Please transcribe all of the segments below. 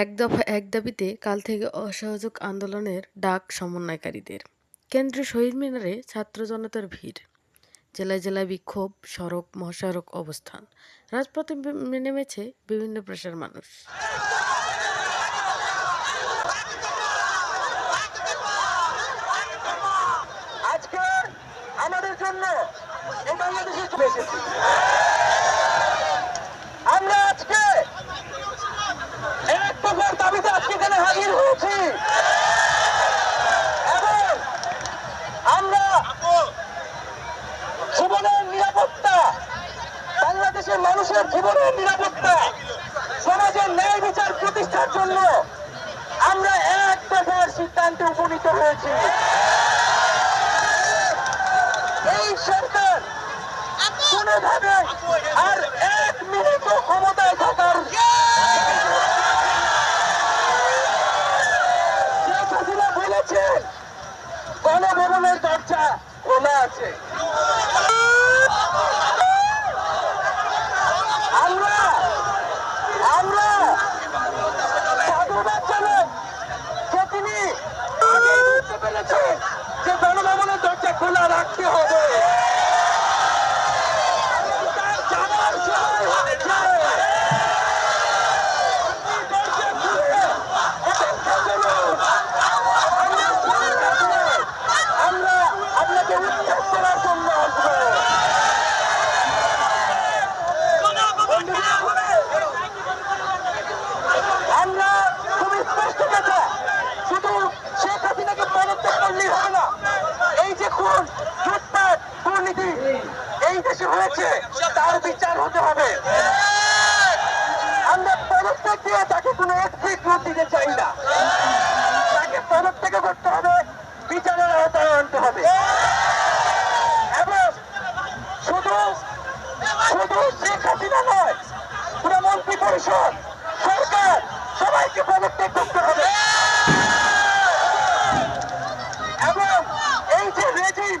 এক দফা, এক দাবিতে কাল থেকে অসহযোগ আন্দোলনের ডাক সমন্বয়কারীদের। কেন্দ্রীয় শহীদ মিনারে ছাত্র জনতার ভিড়। জেলায় জেলায় বিক্ষোভ, সড়ক, মহাসড়ক অবস্থান। রাজপথে নেমেছে বিভিন্ন পেশার মানুষ। আমাদের জন্য এই বাংলাদেশে চলে এসেছি আমরা আজকে এক দফার দাবিতে আজকে এখানে হাজির হয়েছি এবং আমরা জীবনের নিরাপত্তা বাংলাদেশের মানুষের জীবনের নিরাপত্তা, সমাজের ন্যায় বিচার প্রতিষ্ঠার জন্য আমরা এক দফার সিদ্ধান্তে উপনীত হয়েছি। এই সরকার কোনোভাবে আর এক মিনিট ক্ষমতায় থাকার বলেছেন গণভবনের দরজা খোলা আছে আমরা আমরা সাধুবাদ জানাই যে তিনি পেরেছেন যে গণভবনের দরজা খোলা রাখতে হবে তার জানার সময় হয়েছে। আপনি দরজা খুলে অপেক্ষা করুন। আমরা খুলে রাখলে আমরা আপনাকে উত্তর করার জন্য আসব আমরা খুবই স্পষ্ট কথা শুধু শেখ হাসিনাকে পদত্যাগ করলেই হবে না এই যে খুন লুটপাট দুর্নীতি এই হয়েছে তার বিচার হতে হবে। আমরা পদত্যাগ থেকে তাকে কোনো একটি দিতে চাই না। তাকে পদত্যাগ করতে হবে বিচারের আওতায় আনতে হবে এবং শুধু শুধু শেখ হাসিনা নয় পুরো মন্ত্রী পরিষদ সরকার সবাইকে পদত্যাগ করতে হবে এবং এই যে রেজিম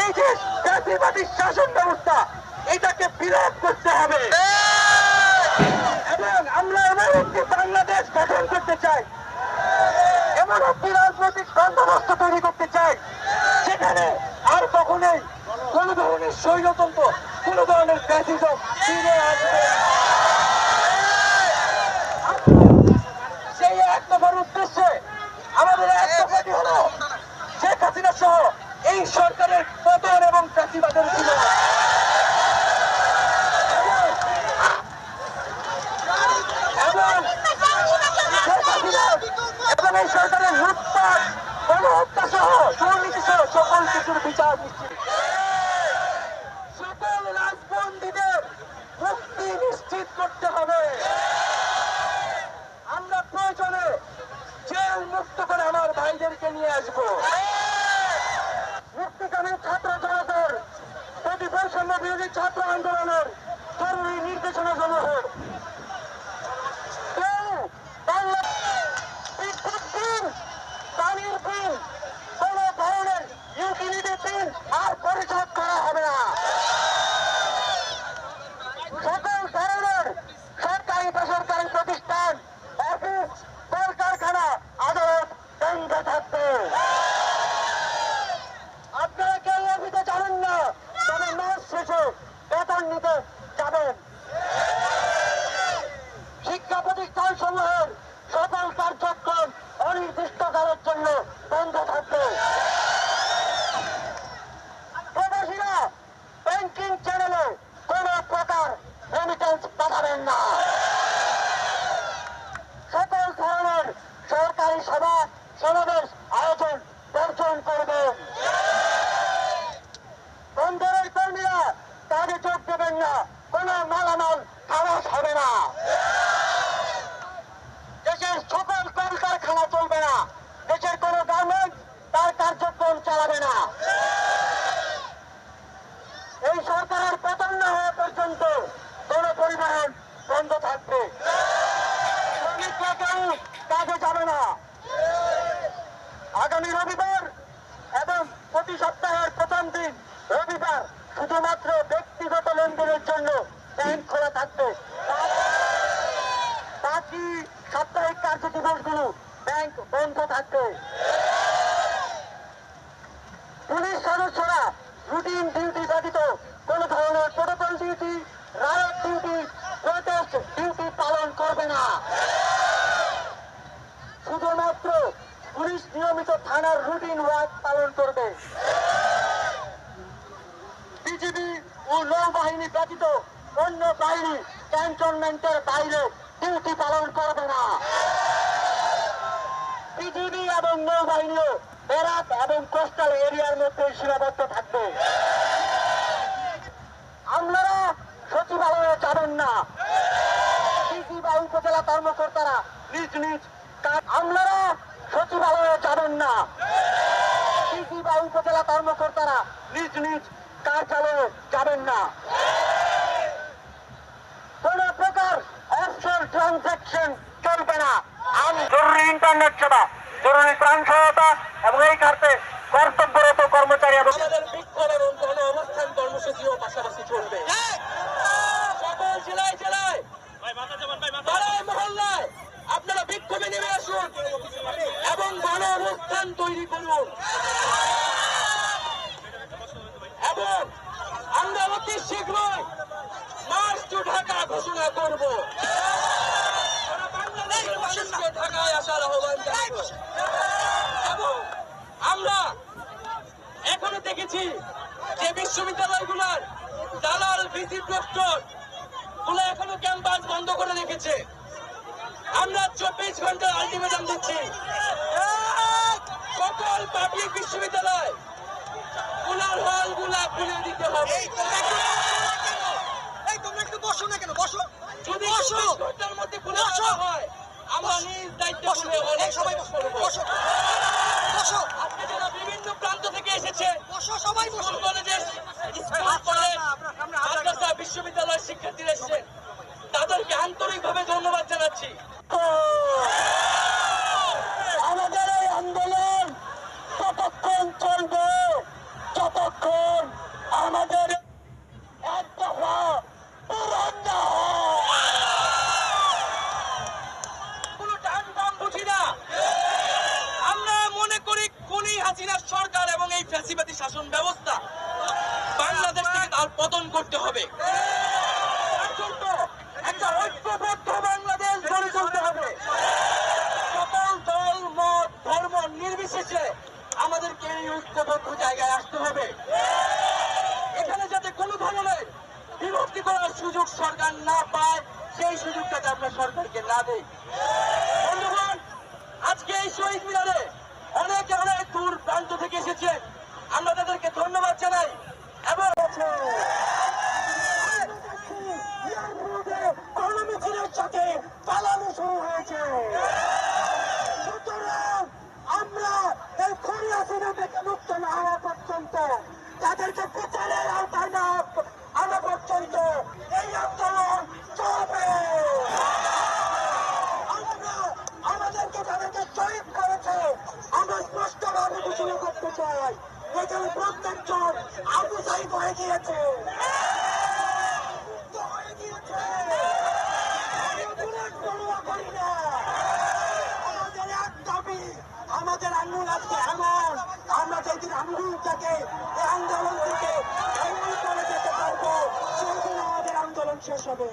এই যে জাতিবাদী শাসন ব্যবস্থা এটাকে বিরোধ করতে হবে এবং আমরা এমন একটি বাংলাদেশ গঠন করতে চাই এমন একটি রাজনৈতিক বন্দোবস্ত তৈরি করতে চাই। সেখানে আর কখনোই কোন ধরনের স্বৈরতন্ত্র, কোন ধরনের ফ্যাসিজম ফিরে আসবে সরকারের পতন এবং চাষিবাদের ছিল এই সরকারের লুটপাট গণহত্যা সহ দুর্নীতি সহ সকল কিছুর বিচার নিশ্চিত সকল রাজবন্দীদের মুক্তি নিশ্চিত করতে হবে আমরা প্রয়োজনে জেল মুক্ত করে আমার ভাইদেরকে নিয়ে আসব মুক্তিকামী ছাত্র জনতার প্রতি বৈষম্য বিরোধী ছাত্র আন্দোলনের জরুরি নির্দেশনা সমূহ কেউ বাংলা বিদ্যুৎ বিল পানির বিল কোন ধরনের ইউটিলিটি বিল আর পরিশোধ করা হবে না সকল ধরনের সরকারি বেসরকারি প্রতিষ্ঠান অফিস কলকারখানা আদালত বন্ধ থাকবে আপনারা কেউ অফিসে যাবেন না তবে মাস শেষে বেতন নিতে যাবেন শিক্ষা প্রতিষ্ঠান সমূহের সকল কার্যক্রম অনির্দিষ্টকালের জন্য বন্ধ থাকবে প্রবাসীরা ব্যাংকিং চ্যানেলে কোন প্রকার না। সকল ধরনের সরকারি সভা, সমাবেশ, আয়োজন বর্জন করবেন। বন্দরের কর্মীরা, তাদের যোগ দেবেন না। কোন মালামাল খালাস হবে না দেশের সকল কলকারখানা চলবে না দেশের কোন গার্মেন্টস তার কার্যক্রম চালাবে না এই সরকারের পতন না হওয়া পর্যন্ত কোন পরিবহন বন্ধ থাকবে শ্রমিকরা কেউ কাজে যাবে না আগামী রবিবার এবং প্রতি সপ্তাহের প্রথম দিন রবিবার শুধুমাত্র ব্যক্তিগত লেনদেনের জন্য ব্যাংক খোলা থাকবে বাকি সাপ্তাহিক কার্য দিবসগুলো ব্যাংক বন্ধ থাকবে পুলিশ সদস্যরা রুটিন ডিউটি ব্যতীত কোন ধরনের protocol duty riot duty protest duty পালন করবে না শুধুমাত্র পুলিশ নিয়মিত থানার রুটিন ওয়ার্ক পালন করবে। বিজিবি ও নৌবাহিনী ব্যতীত অন্য বাহিনী ক্যান্টনমেন্টের বাইরে ডিউটি পালন করবে না। বিজিবি এবং নৌবাহিনীও বেরাক এবং কোস্টাল এরিয়ার মধ্যে সীমাবদ্ধ থাকবে। আপনারা সচিবালয়ে যাবেন না। ডিসি বা উপজেলা কর্মকর্তারা নিজ নিজ আপনারা যাবেন না। বা উপজেলা কর্মকর্তারা নিজ নিজ কার্যালয়ে যাবেন না। কোন প্রকার অফশোর ট্রানজাকশন চলবে না। জরুরি ইন্টারনেট সেবা, জরুরি ত্রাণ সহায়তা এবং এই কার্তে কর্তব্যরত কর্মচারী এবং আমাদের বিক্ষোভ এবং গণ অবস্থান কর্মসূচিও পাশাপাশি চলবে। সকল জেলায় জেলায় মহল্লায় আপনারা বিক্ষোভে নেমে আসুন। এবং গণ অবস্থান তৈরি করুন এবং আমরা অতি শীঘ্রই মার্চ টু ঢাকা ঘোষণা করব। ঢাকায় আসার আহ্বান এবং আমরা এখনও দেখেছি যে বিশ্ববিদ্যালয়গুলোর দালাল, ভিসি প্রস্তুতগুলো এখনও ক্যাম্পাস বন্ধ করে রেখেছে। আমরা চব্বিশ ঘণ্টার আলটিমেটাম দিচ্ছি। সকল পাবলিক বিশ্ববিদ্যালয়গুলার হলগুলা খুলে দিতে হবে। এই তোমরা একটু বসো না কেন? বসো যদি বসো। চব্বিশ ঘণ্টার মধ্যে খুলে বসো। দেওয়া হয় আমরা নিজ দায়িত্ব বসো। খুলে হলে এই সবাই বসো। বসো। বসো। আজকে যারা বিভিন্ন প্রান্ত থেকে এসেছে বসো সবাই বসো। স্কুল কলেজে স্কুল কলেজ মাদ্রাসা বিশ্ববিদ্যালয়ের শিক্ষার্থীরা এসেছেন তাদেরকে আন্তরিকভাবে ধন্যবাদ জানাচ্ছি আমাদের এই আন্দোলন ততক্ষণ চলবে যতক্ষণ আমাদের এক দফা পূরণ না হয়। কোনো টান দাম বুঝি না আমরা মনে করি খুনি হাসিনার সরকার এবং এই ফ্যাসিবাদী শাসন ব্যবস্থা বাংলাদেশ থেকে তার পতন করতে হবে তার জন্য একটা ঐক্যবদ্ধ বাংলাদেশ গড়ে তুলতে হবে সকল দল মত ধর্ম নির্বিশেষে আমাদেরকে এই ঐক্যবদ্ধ জায়গায় আসতে হবে এখানে যাতে কোনো ধরনের বিভক্তি করার সুযোগ সরকার না পায় সেই সুযোগটাতে আমরা না বন্ধুগণ তাদেরকে ধন্যবাদ সাথে পালানো শুরু হয়েছে। সুতরাং আমরা পর্যন্ত তাদেরকে বিচারের আওতায় না আনা পর্যন্ত এই আন্দোলন চলবে আমরা আমাদেরকে তাদেরকে শহীদ করেছে আমরা স্পষ্টভাবে ঘোষণা করতে চাই এখানে প্রত্যেকজন আবু সাহিদ হয়ে গিয়েছে হয়ে গিয়েছে। আমি বুলেট পরোয়া করি না। আমাদের এক দাবি, আমাদের আঙ্গুল আজকে এমন। আমরা যেদিন আঙ্গুলটাকে এই আন্দোলন থেকে করে যেতে পারব, সেদিন আমাদের আন্দোলন শেষ হবে।